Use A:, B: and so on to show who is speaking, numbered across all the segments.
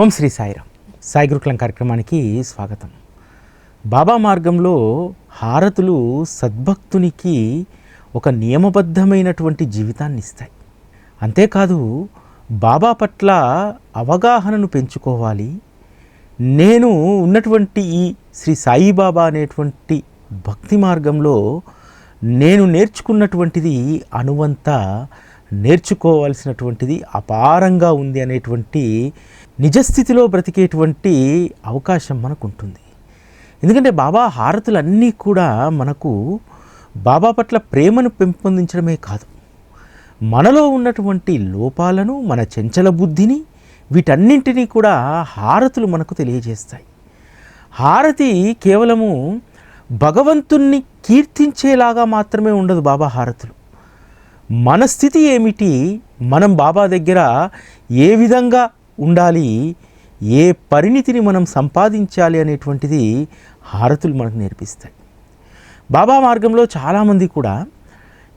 A: ఓం శ్రీ సాయిరామ్. సాయి గురుకులం కార్యక్రమానికి స్వాగతం. బాబా మార్గంలో హారతులు సద్భక్తునికి ఒక నియమబద్ధమైనటువంటి జీవితాన్ని ఇస్తాయి అంతేకాదు బాబా పట్ల అవగాహనను పెంచుకోవాలి. నేను ఉన్నటువంటి ఈ శ్రీ సాయిబాబా అనేటువంటి భక్తి మార్గంలో నేను నేర్చుకున్నటువంటిది అనువంతా నేర్చుకోవాల్సినటువంటిది అపారంగా ఉంది అనేటువంటి నిజస్థితిలో బ్రతికేటువంటి అవకాశం మనకు ఉంటుంది ఎందుకంటే బాబా హారతులన్నీ కూడా మనకు బాబా పట్ల ప్రేమను పెంపొందించడమే కాదు. మనలో ఉన్నటువంటి లోపాలను మన చెంచల బుద్ధిని వీటన్నింటినీ కూడా హారతులు మనకు తెలియజేస్తాయి. హారతి కేవలము భగవంతుణ్ణి కీర్తించేలాగా మాత్రమే ఉండదు బాబా హారతులు. మన స్థితి ఏమిటి? మనం బాబా దగ్గర ఏ విధంగా ఉండాలి ఏ పరిణితిని మనం సంపాదించాలి అనేటువంటిది హారతులు మనకు నేర్పిస్తాయి. బాబా మార్గంలో చాలామంది కూడా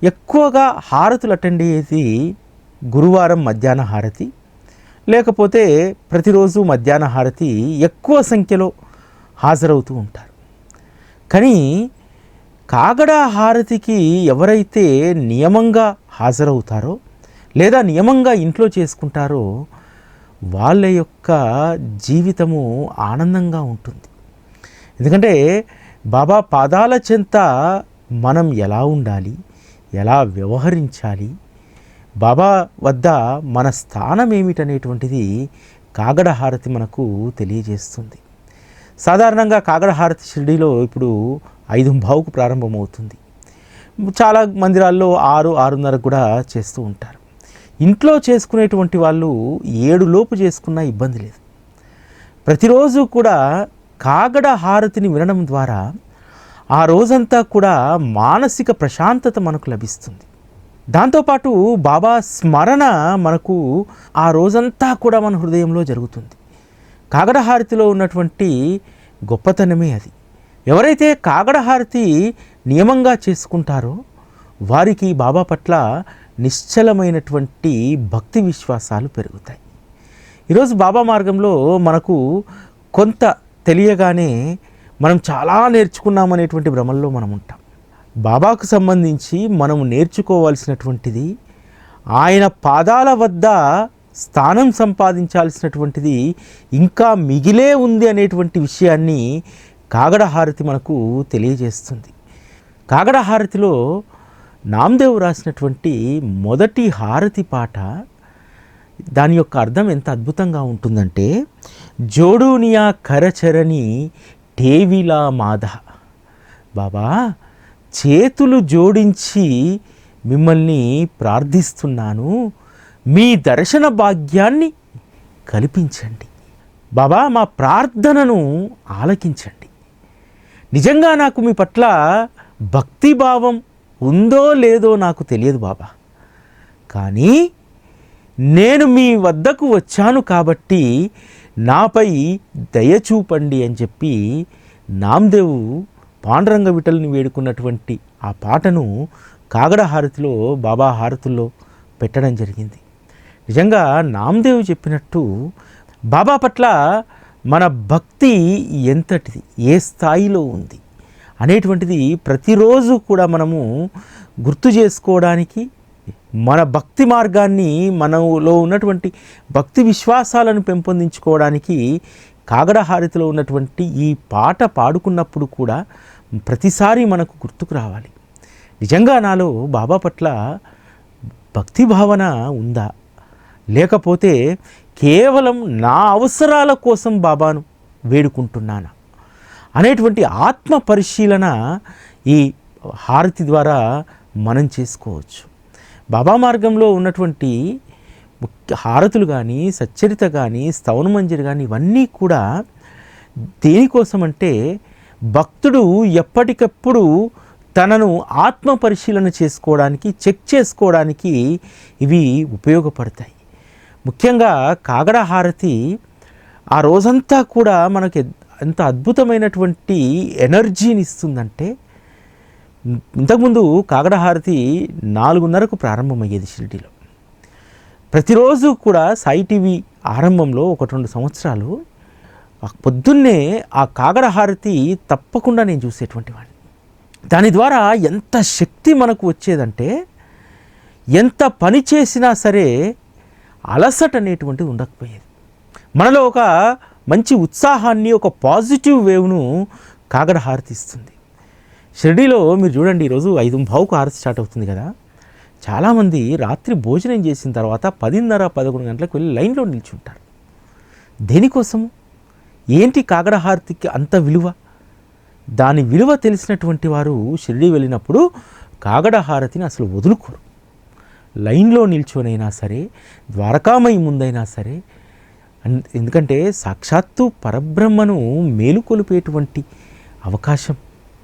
A: ఎక్కువగా హారతులు అటెండ్ అయ్యేది గురువారం మధ్యాహ్న హారతి లేకపోతే ప్రతిరోజు మధ్యాహ్న హారతి ఎక్కువ సంఖ్యలో హాజరవుతూ ఉంటారు. కానీ కాగడ హారతికి ఎవరైతే నియమంగా హాజరవుతారో లేదా నియమంగా ఇంట్లో చేసుకుంటారో వాళ్ళ యొక్క జీవితము ఆనందంగా ఉంటుంది. ఎందుకంటే బాబా పాదాల చెంత మనం ఎలా ఉండాలి? ఎలా వ్యవహరించాలి? బాబా వద్ద మన స్థానం ఏమిటనేటువంటిది కాగడ హారతి మనకు తెలియజేస్తుంది. సాధారణంగా కాగడ హారతి షిరిడీలో ఇప్పుడు ఐదు బావుకు ప్రారంభమవుతుంది. చాలా మందిరాల్లో ఆరు ఆరున్నర కూడా చేస్తూ ఉంటారు. ఇంట్లో చేసుకునేటువంటి వాళ్ళు ఏడు లోపు చేసుకున్నా ఇబ్బంది లేదు. ప్రతిరోజు కూడా కాగడ హారతిని వినడం ద్వారా ఆ రోజంతా కూడా మానసిక ప్రశాంతత మనకు లభిస్తుంది. దాంతోపాటు బాబా స్మరణ మనకు ఆ రోజంతా కూడా మన హృదయంలో జరుగుతుంది. కాగడ హారతిలో ఉన్నటువంటి గొప్పతనమే అది. ఎవరైతే కాగడ హారతి నియమంగా చేసుకుంటారో వారికి బాబా పట్ల నిశ్చలమైనటువంటి భక్తి విశ్వాసాలు పెరుగుతాయి. ఈరోజు బాబా మార్గంలో మనకు కొంత తెలియగానే మనం చాలా నేర్చుకున్నామనేటువంటి భ్రమల్లో మనం ఉంటాం. బాబాకు సంబంధించి మనం నేర్చుకోవాల్సినటువంటిది ఆయన పాదాల వద్ద స్థానం సంపాదించాల్సినటువంటిది ఇంకా మిగిలే ఉంది అనేటువంటి విషయాన్ని కాగడ హారతి మనకు తెలియజేస్తుంది. కాగడ హారతిలో నామదేవ్ రాసినటువంటి మొదటి హారతి పాట దాని యొక్క అర్థం ఎంత అద్భుతంగా ఉంటుందంటే జోడూనియా కరచరణి టేవిలా మాధ. బాబా చేతులు జోడించి మిమ్మల్ని ప్రార్థిస్తున్నాను. మీ దర్శన భాగ్యాన్ని కల్పించండి. బాబా మా ప్రార్థనను ఆలకించండి. నిజంగా నాకు మీ పట్ల భక్తిభావం ఉందో లేదో నాకు తెలియదు బాబా. కానీ నేను మీ వద్దకు వచ్చాను కాబట్టి నాపై దయ చూపండి అని చెప్పి నామ్దేవు పాండురంగ విటల్ని వేడుకున్నటువంటి ఆ పాటను కాగడ హారతిలో బాబా హారతుల్లో పెట్టడం జరిగింది. నిజంగా నామ్దేవ్ చెప్పినట్టు బాబా పట్ల మన భక్తి ఎంతటిది? ఏ స్థాయిలో ఉంది? అనేటువంటిది ప్రతిరోజు కూడా మనము గుర్తు చేసుకోవడానికి మన భక్తి మార్గాన్ని మనలో ఉన్నటువంటి భక్తి విశ్వాసాలను పెంపొందించుకోవడానికి కాగడ హారతిలో ఉన్నటువంటి ఈ పాట పాడుకున్నప్పుడు కూడా ప్రతిసారి మనకు గుర్తుకు రావాలి. నిజంగా నాలో బాబా పట్ల భక్తి భావన ఉందా? లేకపోతే కేవలం నా అవసరాల కోసం బాబాను వేడుకుంటున్నానా? అనేటువంటి ఆత్మ పరిశీలన ఈ హారతి ద్వారా మనం చేసుకోవచ్చు. బాబా మార్గంలో ఉన్నటువంటి ముఖ్య హారతులు కానీ సచ్చరిత కానీ స్తవనమంజరి కానీ ఇవన్నీ కూడా దేనికోసం అంటే భక్తుడు ఎప్పటికప్పుడు తనను ఆత్మ పరిశీలన చేసుకోవడానికి చెక్ చేసుకోవడానికి ఇవి ఉపయోగపడతాయి. ముఖ్యంగా కాగడ హారతి ఆ రోజంతా కూడా మనకి ఎంత అద్భుతమైనటువంటి ఎనర్జీని ఇస్తుందంటే ఇంతకుముందు కాగడ హారతి నాలుగున్నరకు ప్రారంభమయ్యేది షిరిడీలో. ప్రతిరోజు కూడా సాయి టీవీ ఆరంభంలో ఒకటి రెండు సంవత్సరాలు పొద్దున్నే ఆ కాగడ హారతి తప్పకుండా నేను చూసేటువంటి వాడిని. దాని ద్వారా ఎంత శక్తి మనకు వచ్చేదంటే ఎంత పని చేసినా సరే అలసట అనేటువంటిది ఉండకపోయేది. మనలో ఒక మంచి ఉత్సాహాన్ని ఒక పాజిటివ్ వేవ్ను కాగడ హారతి ఇస్తుంది. షిర్డీలో మీరు చూడండి ఈరోజు ఐదు భావుకు హారతి స్టార్ట్ అవుతుంది కదా. చాలామంది రాత్రి భోజనం చేసిన తర్వాత పదిన్నర పదకొండు గంటలకు వెళ్ళి లైన్లో నిల్చుంటారు. దేనికోసము? ఏంటి కాగడ హారతికి అంత విలువ? దాని విలువ తెలిసినటువంటి వారు షిరిడి వెళ్ళినప్పుడు కాగడ హారతిని అసలు వదులుకోరు. లైన్లో నిల్చొనైనా సరే ద్వారకామయి ముందైనా సరే అండ్ ఎందుకంటే సాక్షాత్తు పరబ్రహ్మను మేలుకొలిపేటువంటి అవకాశం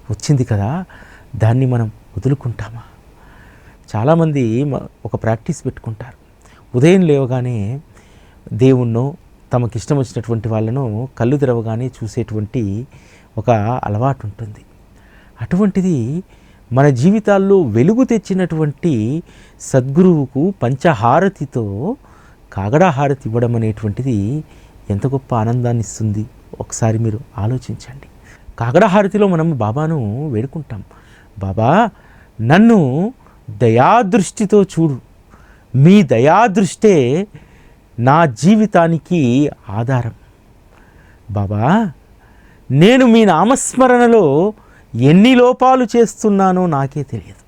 A: వచ్చింది కదా దాన్ని మనం వదులుకుంటామా? చాలామంది ఒక ప్రాక్టీస్ పెట్టుకుంటారు. ఉదయం లేవగానే దేవుణ్ణో తమకిష్టం వచ్చినటువంటి వాళ్ళను కళ్ళు తెరవగానే చూసేటువంటి ఒక అలవాటు ఉంటుంది. అటువంటిది మన జీవితాల్లో వెలుగు తెచ్చినటువంటి సద్గురువుకు పంచహారతితో కాగడా హారతి ఇవ్వడం అనేటువంటిది ఎంత గొప్ప ఆనందాన్ని ఇస్తుంది? ఒకసారి మీరు ఆలోచించండి. కాగడా హారతిలో మనం బాబాను వేడుకుంటాం. బాబా నన్ను దయాదృష్టితో చూడు. మీ దయాదృష్టే నా జీవితానికి ఆధారం. బాబా నేను మీ నామస్మరణలో ఎన్ని లోపాలు చేస్తున్నానో నాకే తెలియదు.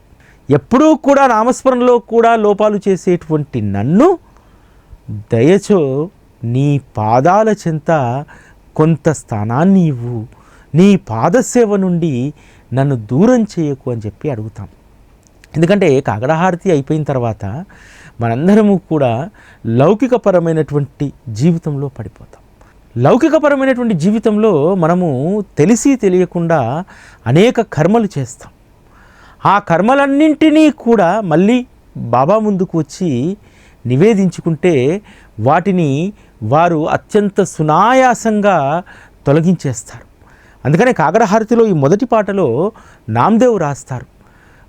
A: ఎప్పుడూ కూడా నామస్మరణలో కూడా లోపాలు చేసేటువంటి నన్ను దయచో నీ పాదాల చెంత కొంత స్థానాన్ని ఇవ్వు. నీ పాదసేవ నుండి నన్ను దూరం చేయకు అని చెప్పి అడుగుతాం. ఎందుకంటే కాగడహారతి అయిపోయిన తర్వాత మనందరము కూడా లౌకికపరమైనటువంటి జీవితంలో పడిపోతాం. లౌకికపరమైనటువంటి జీవితంలో మనము తెలిసి తెలియకుండా అనేక కర్మలు చేస్తాం. ఆ కర్మలన్నింటినీ కూడా మళ్ళీ బాబా ముందుకు వచ్చి నివేదించుకుంటే వాటిని వారు అత్యంత సునాయాసంగా తొలగించేస్తారు. అందుకనే కాగడహారతిలో ఈ మొదటి పాటలో నామదేవ్ రాస్తారు.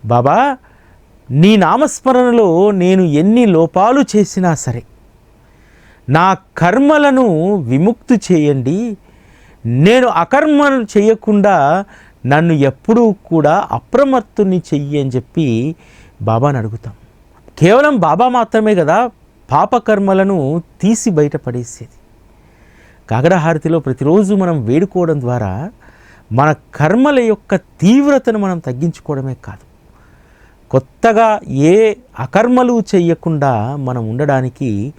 A: బాబా నీ నామస్మరణలో నేను ఎన్ని లోపాలు చేసినా సరే నా కర్మలను విముక్తి చేయండి. నేను అకర్మలు చేయకుండా నన్ను ఎప్పుడూ కూడా అప్రమత్తుని చెయ్యి అని చెప్పి బాబాని అడుగుతాం. కేవలం బాబా మాత్రమే కదా పాపకర్మలను తీసి బయటపడేసేది. కాగడహారతిలో ప్రతిరోజు మనం వేడుకోవడం ద్వారా మన కర్మల యొక్క తీవ్రతను మనం తగ్గించుకోవడమే కాదు. కొత్తగా ఏ అకర్మలు చేయకుండా మనం ఉండడానికి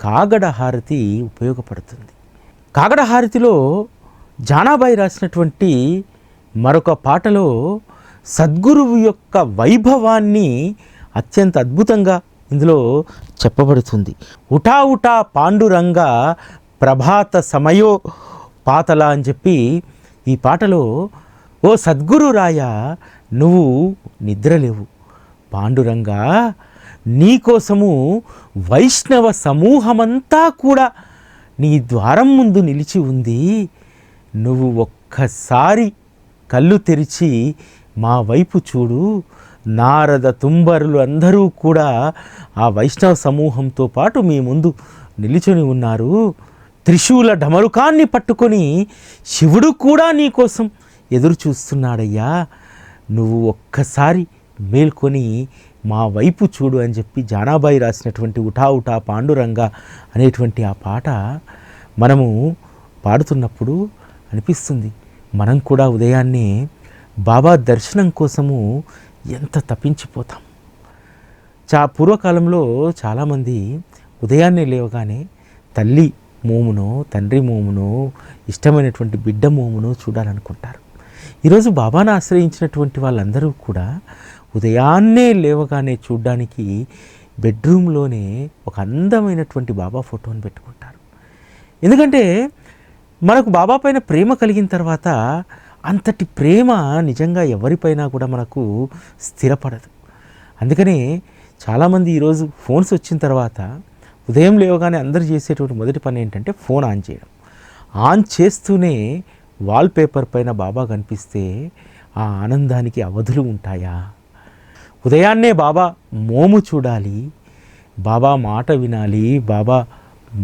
A: కాగడహారతి ఉపయోగపడుతుంది. కాగడహారతిలో జానాబాయి రాసినటువంటి మరొక పాటలో సద్గురువు యొక్క వైభవాన్ని అత్యంత అద్భుతంగా ఇందులో చెప్పబడుతుంది. ఉటా ఉటా పాండురంగ ప్రభాత సమయో పాతల అని చెప్పి ఈ పాటలో ఓ సద్గురు రాయ నువ్వు నిద్రలేవు. పాండురంగా నీకోసము వైష్ణవ సమూహమంతా కూడా నీ ద్వారం ముందు నిలిచి ఉంది. నువ్వు ఒక్కసారి కళ్ళు తెరిచి మా వైపు చూడు. నారద తుంబరులు అందరూ కూడా ఆ వైష్ణవ సమూహంతో పాటు మీ ముందు నిలుచుని ఉన్నారు. త్రిశూల ఢమరుకాన్ని పట్టుకొని శివుడు కూడా నీకోసం ఎదురు చూస్తున్నాడయ్యా. నువ్వు ఒక్కసారి మేల్కొని మా వైపు చూడు అని చెప్పి జానాబాయి రాసినటువంటి ఉఠా ఉఠా పాండురంగ అనేటువంటి ఆ పాట మనము పాడుతున్నప్పుడు అనిపిస్తుంది. మనం కూడా ఉదయాన్నే బాబా దర్శనం కోసము ఎంత తప్పించిపోతాం? చా పూర్వకాలంలో చాలామంది ఉదయాన్నే లేవగానే తల్లి మోమునో తండ్రి మోమునో ఇష్టమైనటువంటి బిడ్డ మోమునో చూడాలనుకుంటారు. ఈరోజు బాబాను ఆశ్రయించినటువంటి వాళ్ళందరూ కూడా ఉదయాన్నే లేవగానే చూడ్డానికి బెడ్రూమ్లోనే ఒక అందమైనటువంటి బాబా ఫోటోని పెట్టుకుంటారు. ఎందుకంటే మనకు బాబా పైన ప్రేమ కలిగిన తర్వాత అంతటి ప్రేమ నిజంగా ఎవరిపైనా కూడా మనకు స్థిరపడదు. అందుకనే చాలామంది ఈరోజు ఫోన్స్ వచ్చిన తర్వాత ఉదయం లేవగానే అందరు చేసేటువంటి మొదటి పని ఏంటంటే ఫోన్ ఆన్ చేయడం. ఆన్ చేస్తూనే వాల్పేపర్ పైన బాబా కనిపిస్తే ఆ ఆనందానికి అవధులు ఉంటాయా? ఉదయాన్నే బాబా మోము చూడాలి బాబా మాట వినాలి బాబా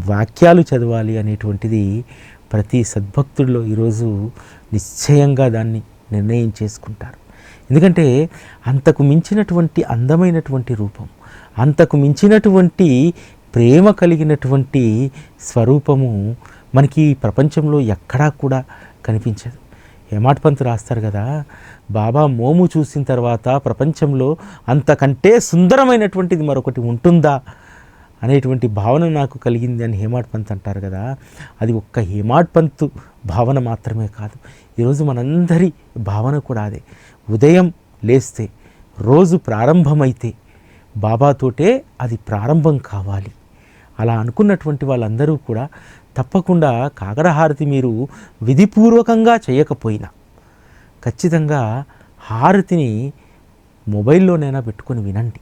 A: వాక్యాలు చదవాలి అనేటువంటిది ప్రతి సద్భక్తుల్లో ఈరోజు నిశ్చయంగా దాన్ని నిర్ణయం చేసుకుంటారు. ఎందుకంటే అంతకు మించినటువంటి అందమైనటువంటి రూపం అంతకు మించినటువంటి ప్రేమ కలిగినటువంటి స్వరూపము మనకి ప్రపంచంలో ఎక్కడా కూడా కనిపించదు. హేమాట్ పంత్ రాస్తారు కదా బాబా మోము చూసిన తర్వాత ప్రపంచంలో అంతకంటే సుందరమైనటువంటిది మరొకటి ఉంటుందా? అనేటువంటి భావన నాకు కలిగింది అని హేమాడ్ పంత్ అంటారు కదా అది ఒక్క హేమాడ్ పంత్ భావన మాత్రమే కాదు. ఈరోజు మనందరి భావన కూడా అదే. ఉదయం లేస్తే రోజు ప్రారంభమైతే బాబాతోటే అది ప్రారంభం కావాలి. అలా అనుకున్నటువంటి వాళ్ళందరూ కూడా తప్పకుండా కాకరహారతి మీరు విధిపూర్వకంగా చేయకపోయినా ఖచ్చితంగా హారతిని మొబైల్లోనైనా పెట్టుకొని వినండి.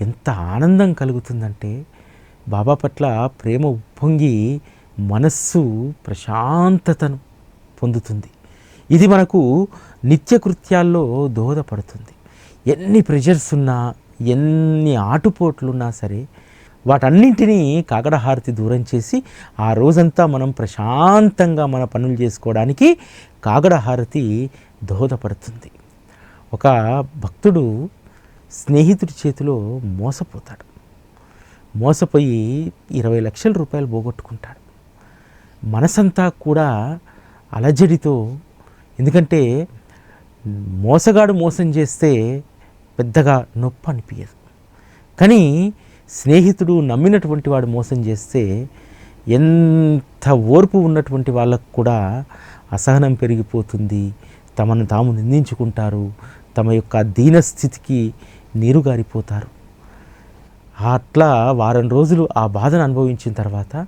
A: ఎంత ఆనందం కలుగుతుందంటే బాబా పట్ల ప్రేమ ఉప్పొంగి మనస్సు ప్రశాంతతను పొందుతుంది. ఇది మనకు నిత్యకృత్యాల్లో దోహదపడుతుంది. ఎన్ని ప్రెషర్స్ ఉన్నా ఎన్ని ఆటుపోట్లున్నా సరే వాటన్నింటినీ కాకడహారతి దూరం చేసి ఆ రోజంతా మనం ప్రశాంతంగా మన పనులు చేసుకోవడానికి కాగడహారతి దోహదపడుతుంది. ఒక భక్తుడు స్నేహితుడి చేతిలో మోసపోతాడు. మోసపోయి ఇరవై లక్షల రూపాయలు పోగొట్టుకుంటాడు. మనసంతా కూడా అలజడితో ఎందుకంటే మోసగాడు మోసం చేస్తే పెద్దగా నొప్పి అనిపించదు కానీ స్నేహితుడు నమ్మినటువంటి వాడు మోసం చేస్తే ఎంత ఓర్పు ఉన్నటువంటి వాళ్ళకు కూడా అసహనం పెరిగిపోతుంది. తమను తాము నిందించుకుంటారు. తమ యొక్క దీనస్థితికి నీరుగారిపోతారు. అట్లా వారం రోజులు ఆ బాధను అనుభవించిన తర్వాత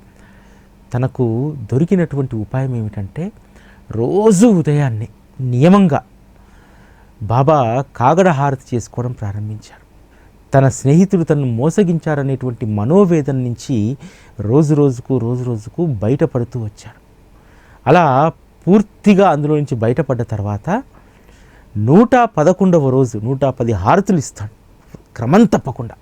A: తనకు దొరికినటువంటి ఉపాయం ఏమిటంటే రోజు ఉదయాన్నే నియమంగా బాబా కాగడ హారతి చేసుకోవడం ప్రారంభించారు. తన స్నేహితుడు తనను మోసగించారనేటువంటి మనోవేదన నుంచి రోజు రోజుకు రోజు రోజుకు బయటపడుతూ వచ్చాడు అలా పూర్తిగా అందులో నుంచి బయటపడ్డ తర్వాత నూట పదకొండవ రోజు నూట పది హారతులు ఇస్తాడు. క్రమం తప్పకుండా.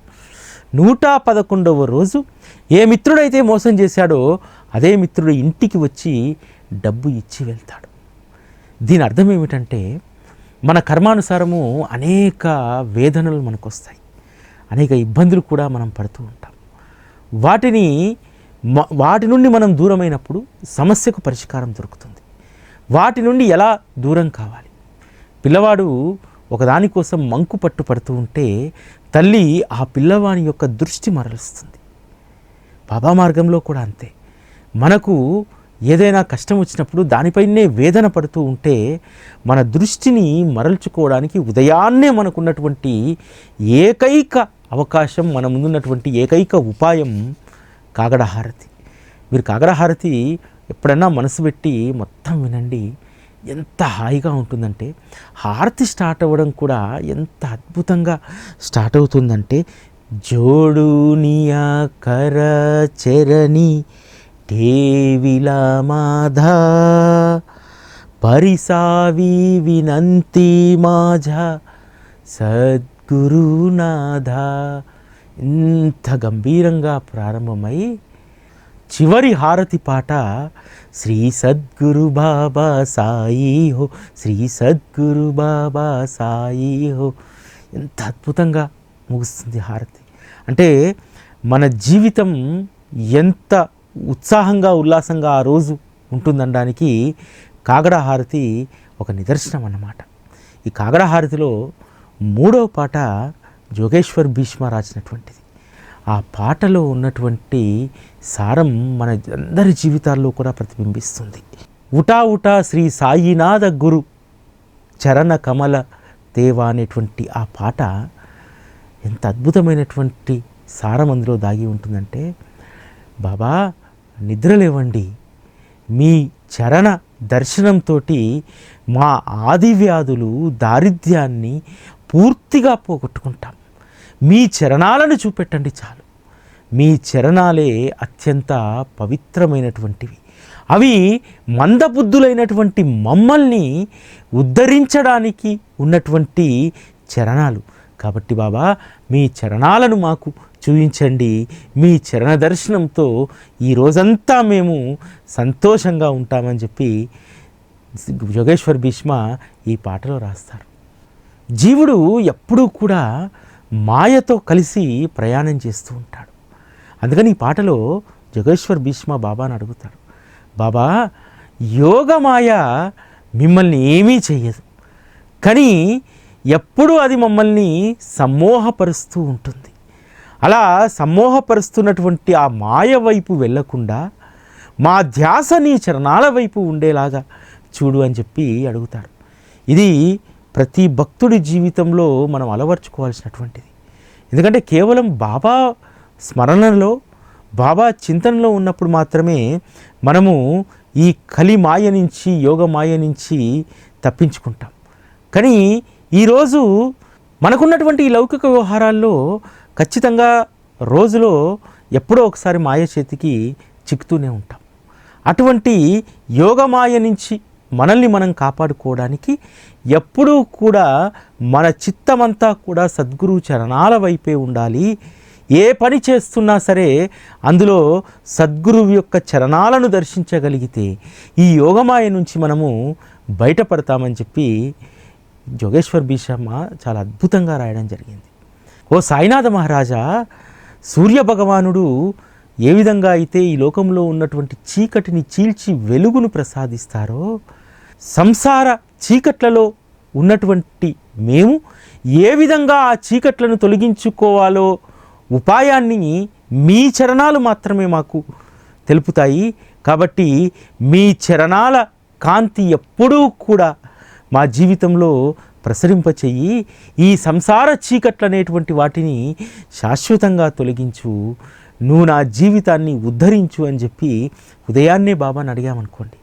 A: నూట పదకొండవ రోజు ఏ మిత్రుడైతే మోసం చేశాడో అదే మిత్రుడు ఇంటికి వచ్చి డబ్బు ఇచ్చి వెళ్తాడు. దీని అర్థం ఏమిటంటే మన కర్మానుసారము అనేక వేదనలు మనకు వస్తాయి అనేక ఇబ్బందులు కూడా మనం పడుతూ ఉంటాం. వాటిని వాటి నుండి మనం దూరమైనప్పుడు సమస్యకు పరిష్కారం దొరుకుతుంది. వాటి నుండి ఎలా దూరం కావాలి? పిల్లవాడు ఒకదానికోసం మంకు పట్టు పడుతూ ఉంటే తల్లి ఆ పిల్లవాని యొక్క దృష్టి మరలుస్తుంది. బాబా మార్గంలో కూడా అంతే. మనకు ఏదైనా కష్టం వచ్చినప్పుడు దానిపైనే వేదన పడుతూ ఉంటే మన దృష్టిని మరల్చుకోవడానికి ఉదయాన్నే మనకున్నటువంటి ఏకైక అవకాశం మన ముందున్నటువంటి ఏకైక ఉపాయం కాగడహారతి మీరు కాగడహారతి ఎప్పుడన్నా మనసు పెట్టి మొత్తం వినండి. ఎంత హాయిగా ఉంటుందంటే హారతి స్టార్ట్ అవ్వడం కూడా ఎంత అద్భుతంగా స్టార్ట్ అవుతుందంటే జోడునియా కర చెరని టేవిలా మాధా పరిసావి వినంతి మాజ సద్గురునాథ. ఇంత గంభీరంగా ప్రారంభమై చివరి హారతి పాట శ్రీ సద్గురు బాబా సాయి హో శ్రీ సద్గురు బాబా సాయి హో. ఎంత అద్భుతంగా ముగుస్తుంది హారతి. అంటే మన జీవితం ఎంత ఉత్సాహంగా ఉల్లాసంగా ఆ రోజు ఉంటుందనడానికి కాగడ హారతి ఒక నిదర్శనం అన్నమాట. ఈ కాగడ హారతిలో మూడవ పాట జోగేశ్వర్ భీష్మ రాసినటువంటిది. ఆ పాటలో ఉన్నటువంటి సారం మన అందరి జీవితాల్లో కూడా ప్రతిబింబిస్తుంది. ఉటా ఉటా శ్రీ సాయినాథ గురు చరణ కమల దేవా అనేటువంటి ఆ పాట ఎంత అద్భుతమైనటువంటి సారం అందులో దాగి ఉంటుందంటే బాబా నిద్రలేవండి మీ చరణ దర్శనంతో మా ఆది వ్యాధులు దారిద్ర్యాన్ని పూర్తిగా పోగొట్టుకుంటాం. మీ చరణాలను చూపెట్టండి చాలు. మీ చరణాలే అత్యంత పవిత్రమైనటువంటివి. అవి మందబుద్ధులైనటువంటి మమ్మల్ని ఉద్ధరించడానికి ఉన్నటువంటి చరణాలు. కాబట్టి బాబా మీ చరణాలను మాకు చూపించండి మీ చరణ దర్శనంతో ఈ రోజంతా మేము సంతోషంగా ఉంటామని చెప్పి యోగేశ్వర్ భీష్మ ఈ పాటలో రాస్తారు. జీవుడు ఎప్పుడూ కూడా మాయతో కలిసి ప్రయాణం చేస్తూ ఉంటాడు. అందుకని ఈ పాటలో జగేశ్వర్ భీష్మ బాబాని అడుగుతాడు. బాబా యోగమాయ మిమ్మల్ని ఏమీ చేయదు కానీ ఎప్పుడూ అది మమ్మల్ని సమ్మోహపరుస్తూ ఉంటుంది. అలా సమ్మోహపరుస్తున్నటువంటి ఆ మాయ వైపు వెళ్ళకుండా మా ధ్యాస నీ చరణాల వైపు ఉండేలాగా చూడు అని చెప్పి అడుగుతారు ఇది ప్రతి భక్తుడి జీవితంలో మనం అలవర్చుకోవాల్సినటువంటిది. ఎందుకంటే కేవలం బాబా స్మరణలో బాబా చింతనలో ఉన్నప్పుడు మాత్రమే మనము ఈ కలి మాయ నుంచి యోగ మాయ నుంచి తప్పించుకుంటాం. కానీ ఈరోజు మనకున్నటువంటి ఈ లౌకిక వ్యవహారాల్లో ఖచ్చితంగా రోజులో ఎప్పుడో ఒకసారి మాయ చేతికి చిక్కుతూనే ఉంటాం. అటువంటి యోగమాయ నుంచి మనల్ని మనం కాపాడుకోవడానికి ఎప్పుడూ కూడా మన చిత్తమంతా కూడా సద్గురు చరణాల వైపే ఉండాలి. ఏ పని చేస్తున్నా సరే అందులో సద్గురువు యొక్క చరణాలను దర్శించగలిగితే ఈ యోగమాయ నుంచి మనము బయటపడతామని చెప్పి జోగేశ్వర్ భీషమ్మ చాలా అద్భుతంగా రాయడం జరిగింది. ఓ సాయినాథ మహారాజా సూర్య భగవానుడు ఏ విధంగా అయితే ఈ లోకంలో ఉన్నటువంటి చీకటిని చీల్చి వెలుగును ప్రసాదిస్తారో సంసార చీకట్లలో ఉన్నటువంటి మేము ఏ విధంగా ఆ చీకట్లను తొలగించుకోవాలో ఉపాయాన్ని మీ చరణాలు మాత్రమే మాకు తెలుపుతాయి. కాబట్టి మీ చరణాల కాంతి ఎప్పుడూ కూడా మా జీవితంలో ప్రసరింపచెయ్యి ఈ సంసార చీకట్లు అనేటువంటి వాటిని శాశ్వతంగా తొలగించు. నువ్వు నా జీవితాన్ని ఉద్ధరించు అని చెప్పి ఉదయాన్నే బాబాని అడిగామనుకోండి.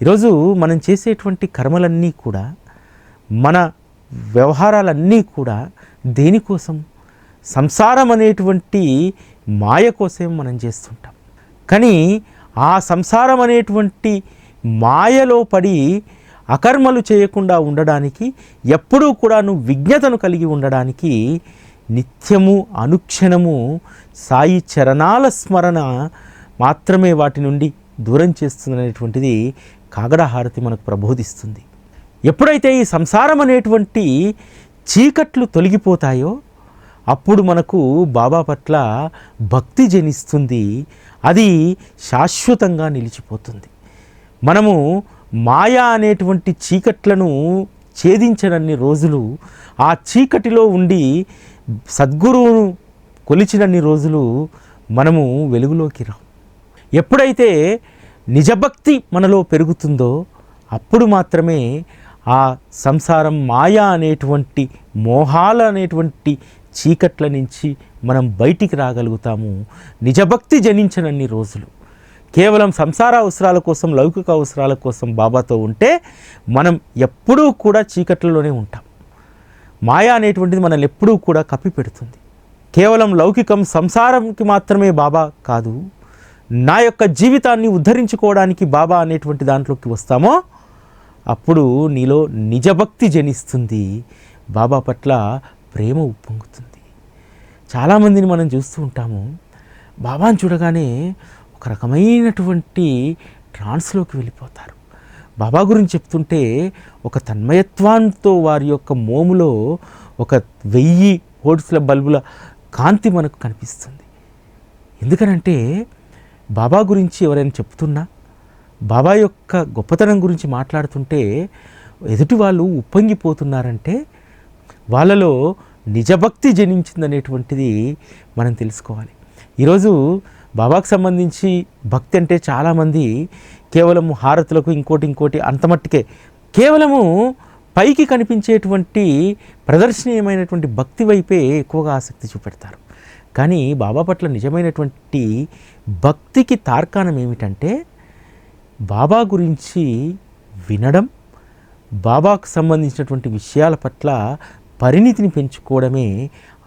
A: ఈరోజు మనం చేసేటువంటి కర్మలన్నీ కూడా మన వ్యవహారాలన్నీ కూడా దేనికోసం సంసారం అనేటువంటి మాయ కోసమే మనం చేస్తుంటాం. కానీ ఆ సంసారం అనేటువంటి మాయలో పడి అకర్మలు చేయకుండా ఉండడానికి ఎప్పుడూ కూడా నువ్వు విజ్ఞతను కలిగి ఉండడానికి నిత్యము అనుక్షణము సాయి చరణాల స్మరణ మాత్రమే వాటి నుండి దూరం చేస్తుందనేటువంటిది కాగడ హారతి మనకు ప్రబోధిస్తుంది. ఎప్పుడైతే ఈ సంసారం అనేటువంటి చీకట్లు తొలగిపోతాయో అప్పుడు మనకు బాబా పట్ల భక్తి జనిస్తుంది. అది శాశ్వతంగా నిలిచిపోతుంది. మనము మాయా అనేటువంటి చీకట్లను ఛేదించనన్ని రోజులు ఆ చీకటిలో ఉండి సద్గురువును కొలిచినన్ని రోజులు మనము వెలుగులోకి రాం. ఎప్పుడైతే నిజభక్తి మనలో పెరుగుతుందో అప్పుడు మాత్రమే ఆ సంసారం మాయా అనేటువంటి మోహాలు అనేటువంటి చీకట్ల నుంచి మనం బయటికి రాగలుగుతాము. నిజభక్తి జనించనన్ని రోజులు. కేవలం సంసార అవసరాల కోసం లౌకిక అవసరాల కోసం బాబాతో ఉంటే మనం ఎప్పుడూ కూడా చీకట్లలోనే ఉంటాం. మాయా అనేటువంటిది మనల్ని ఎప్పుడూ కూడా కప్పిపెడుతుంది. కేవలం లౌకికం సంసారంకి మాత్రమే బాబా కాదు. నా యొక్క జీవితాన్ని ఉద్ధరించుకోవడానికి బాబా అనేటువంటి దాంట్లోకి వస్తామో అప్పుడు నీలో నిజభక్తి జనిస్తుంది. బాబా పట్ల ప్రేమ ఉప్పొంగుతుంది. చాలామందిని మనం చూస్తూ ఉంటాము. బాబాని చూడగానే ఒక రకమైనటువంటి ట్రాన్స్లోకి వెళ్ళిపోతారు. బాబా గురించి చెప్తుంటే ఒక తన్మయత్వంతో వారి యొక్క మోములో ఒక వెయ్యి హోడ్స్ల బల్బుల కాంతి మనకు కనిపిస్తుంది. ఎందుకనంటే బాబా గురించి ఎవరైనా చెప్తున్నా? బాబా యొక్క గొప్పతనం గురించి మాట్లాడుతుంటే ఎదుటి వాళ్ళు ఉప్పొంగిపోతున్నారంటే వాళ్ళలో నిజభక్తి జనించిందనేటువంటిది మనం తెలుసుకోవాలి. ఈరోజు బాబాకు సంబంధించి భక్తి అంటే చాలామంది కేవలం హారతులకు ఇంకోటి ఇంకోటి అంతమట్టుకే కేవలము పైకి కనిపించేటువంటి ప్రదర్శనీయమైనటువంటి భక్తి వైపే ఎక్కువగా ఆసక్తి చూపెడతారు. కానీ బాబా పట్ల నిజమైనటువంటి భక్తికి తార్కాణం ఏమిటంటే బాబా గురించి వినడం బాబాకు సంబంధించినటువంటి విషయాల పట్ల పరిణితిని పెంచుకోవడమే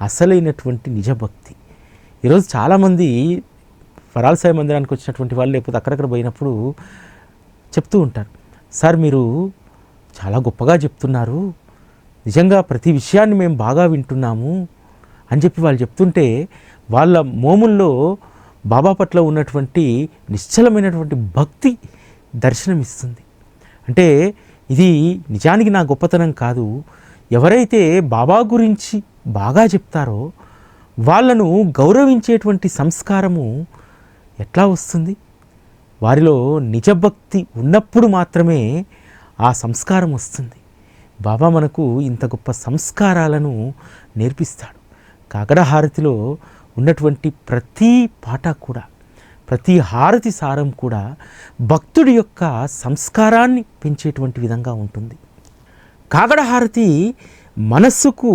A: అసలైనటువంటి నిజభక్తి. ఈరోజు చాలామంది ఫరాల్ సాయి మందిరానికి వచ్చినటువంటి వాళ్ళు లేకపోతే అక్కడక్కడ పోయినప్పుడు చెప్తూ ఉంటారు సార్ మీరు చాలా గొప్పగా చెప్తున్నారు. నిజంగా ప్రతి విషయాన్ని మేము బాగా వింటున్నాము. అని చెప్పి వాళ్ళు చెప్తుంటే వాళ్ళ మోముల్లో బాబా పట్ల ఉన్నటువంటి నిశ్చలమైనటువంటి భక్తి దర్శనమిస్తుంది అంటే ఇది నిజానికి నా గొప్పతనం కాదు. ఎవరైతే బాబా గురించి బాగా చెప్తారో వాళ్ళను గౌరవించేటువంటి సంస్కారము ఎట్లా వస్తుంది? వారిలో నిజభక్తి ఉన్నప్పుడు మాత్రమే ఆ సంస్కారం వస్తుంది. బాబా మనకు ఇంత గొప్ప సంస్కారాలను నేర్పిస్తాడు. కాకడహారతిలో ఉన్నటువంటి ప్రతి పాట కూడా ప్రతి హారతి సారం కూడా భక్తుడి యొక్క సంస్కారాన్ని పెంచేటువంటి విధంగా ఉంటుంది. కాకడహారతి మనస్సుకు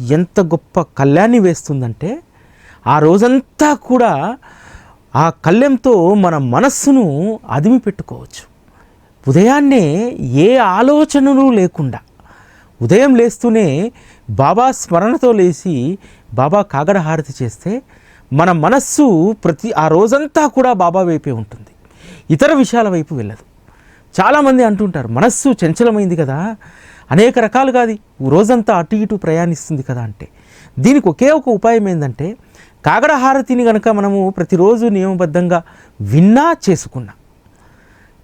A: ఎంత గొప్ప కళ్యాణి వేస్తుందంటే ఆ రోజంతా కూడా ఆ కళ్యంతో మన మనస్సును అదిమి పెట్టుకోవచ్చు. ఉదయాన్నే ఏ ఆలోచనలు లేకుండా ఉదయం లేస్తూనే బాబా స్మరణతో లేచి బాబా కాగడ హారతి చేస్తే మన మనస్సు ప్రతి ఆ రోజంతా కూడా బాబా వైపే ఉంటుంది. ఇతర విషయాల వైపు వెళ్ళదు. చాలామంది అంటుంటారు మనస్సు చంచలమైంది కదా అనేక రకాలుగా అది రోజంతా అటు ఇటు ప్రయాణిస్తుంది కదా అంటే. దీనికి ఒకే ఒక ఉపాయం ఏంటంటే కాగడ హారతిని కనుక మనము ప్రతిరోజు నియమబద్ధంగా విన్నా చేసుకున్నా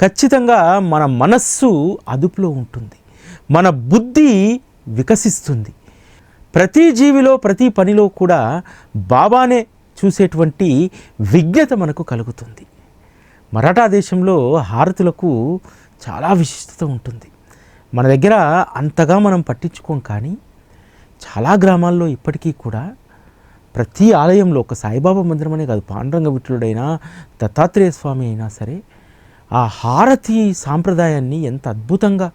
A: ఖచ్చితంగా మన మనస్సు అదుపులో ఉంటుంది. మన బుద్ధి వికసిస్తుంది. ప్రతి జీవిలో ప్రతి పనిలో కూడా బాబానే చూసేటువంటి విజ్ఞత మనకు కలుగుతుంది. మరాఠా దేశంలో హారతులకు చాలా విశిష్టత ఉంటుంది. మన దగ్గర అంతగా మనం పట్టించుకోం కానీ చాలా గ్రామాల్లో ఇప్పటికీ కూడా ప్రతి ఆలయంలో ఒక సాయిబాబా మందిరం అనే కాదు పాండురంగ విఠలుడైనా దత్తాత్రేయ స్వామి అయినా సరే ఆ హారతి సాంప్రదాయాన్ని ఎంత అద్భుతంగా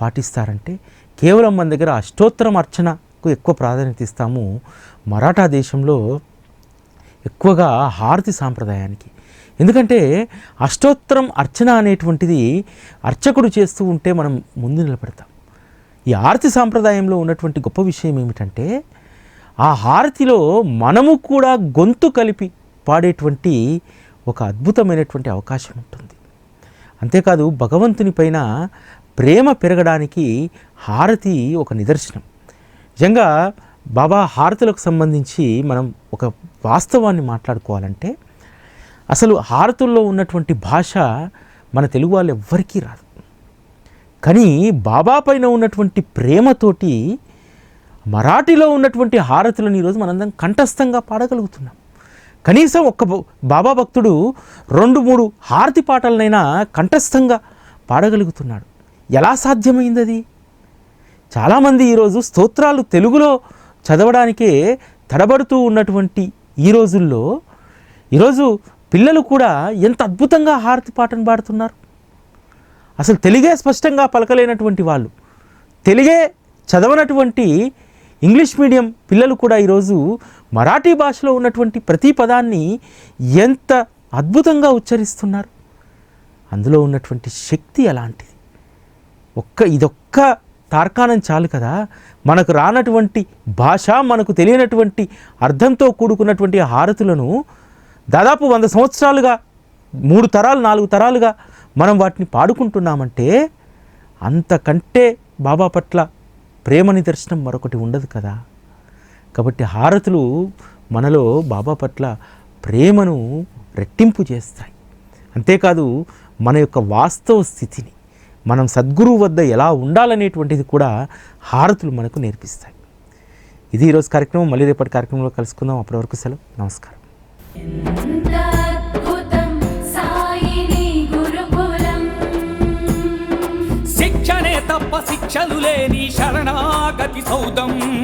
A: పాటిస్తారంటే కేవలం మన దగ్గర అష్టోత్తరం అర్చన ఎక్కువ ప్రాధాన్యత ఇస్తాము. మరాఠా దేశంలో ఎక్కువగా హారతి సాంప్రదాయానికి. ఎందుకంటే అష్టోత్తరం అర్చన అనేటువంటిది అర్చకుడు చేస్తూ ఉంటే మనం ముందు నిలబడతాం. ఈ హారతి సాంప్రదాయంలో ఉన్నటువంటి గొప్ప విషయం ఏమిటంటే ఆ హారతిలో మనము కూడా గొంతు కలిపి పాడేటువంటి ఒక అద్భుతమైనటువంటి అవకాశం ఉంటుంది. అంతేకాదు భగవంతుని పైన ప్రేమ పెరగడానికి హారతి ఒక నిదర్శనం. నిజంగా బాబా హారతులకు సంబంధించి మనం ఒక వాస్తవాన్ని మాట్లాడుకోవాలంటే అసలు హారతుల్లో ఉన్నటువంటి భాష మన తెలుగు వాళ్ళు ఎవ్వరికీ రాదు. కానీ బాబా పైన ఉన్నటువంటి ప్రేమతోటి మరాఠీలో ఉన్నటువంటి హారతులను ఈరోజు మనందరం కంఠస్థంగా పాడగలుగుతున్నాం. కనీసం ఒక్క బ- బాబా భక్తుడు రెండు మూడు హారతి పాటలనైనా కంఠస్థంగా పాడగలుగుతున్నాడు. ఎలా సాధ్యమైంది అది చాలామంది ఈరోజు స్తోత్రాలు తెలుగులో చదవడానికే తడబడుతూ ఉన్నటువంటి ఈ రోజుల్లో ఈరోజు పిల్లలు కూడా ఎంత అద్భుతంగా హారతి పాటను పాడుతున్నారు. అసలు తెలుగే స్పష్టంగా పలకలేనటువంటి వాళ్ళు తెలుగే చదవనటువంటి ఇంగ్లీష్ మీడియం పిల్లలు కూడా ఈరోజు మరాఠీ భాషలో ఉన్నటువంటి ప్రతి పదాన్ని ఎంత అద్భుతంగా ఉచ్చరిస్తున్నారు. అందులో ఉన్నటువంటి శక్తి అలాంటిది. ఒక్క ఇదొక్క తార్కాణం చాలు కదా. మనకు రానటువంటి భాష మనకు తెలియనటువంటి అర్థంతో కూడుకున్నటువంటి హారతులను దాదాపు వంద సంవత్సరాలుగా మూడు తరాలు నాలుగు తరాలుగా మనం వాటిని పాడుకుంటున్నామంటే అంతకంటే బాబా పట్ల ప్రేమ నిదర్శనం మరొకటి ఉండదు కదా. కాబట్టి హారతులు మనలో బాబా పట్ల ప్రేమను రెట్టింపు చేస్తాయి. అంతేకాదు మన యొక్క వాస్తవ స్థితిని మనం సద్గురువు వద్ద ఎలా ఉండాలనేటువంటిది కూడా హారతులు మనకు నేర్పిస్తాయి. ఇది ఈరోజు కార్యక్రమం. మళ్ళీ రేపటి కార్యక్రమంలో కలుసుకుందాం. అప్పటి వరకు సెలవు. నమస్కారం.
B: శిక్షణే తప్ప శిక్షలు లేని శరణాగతి సౌదం.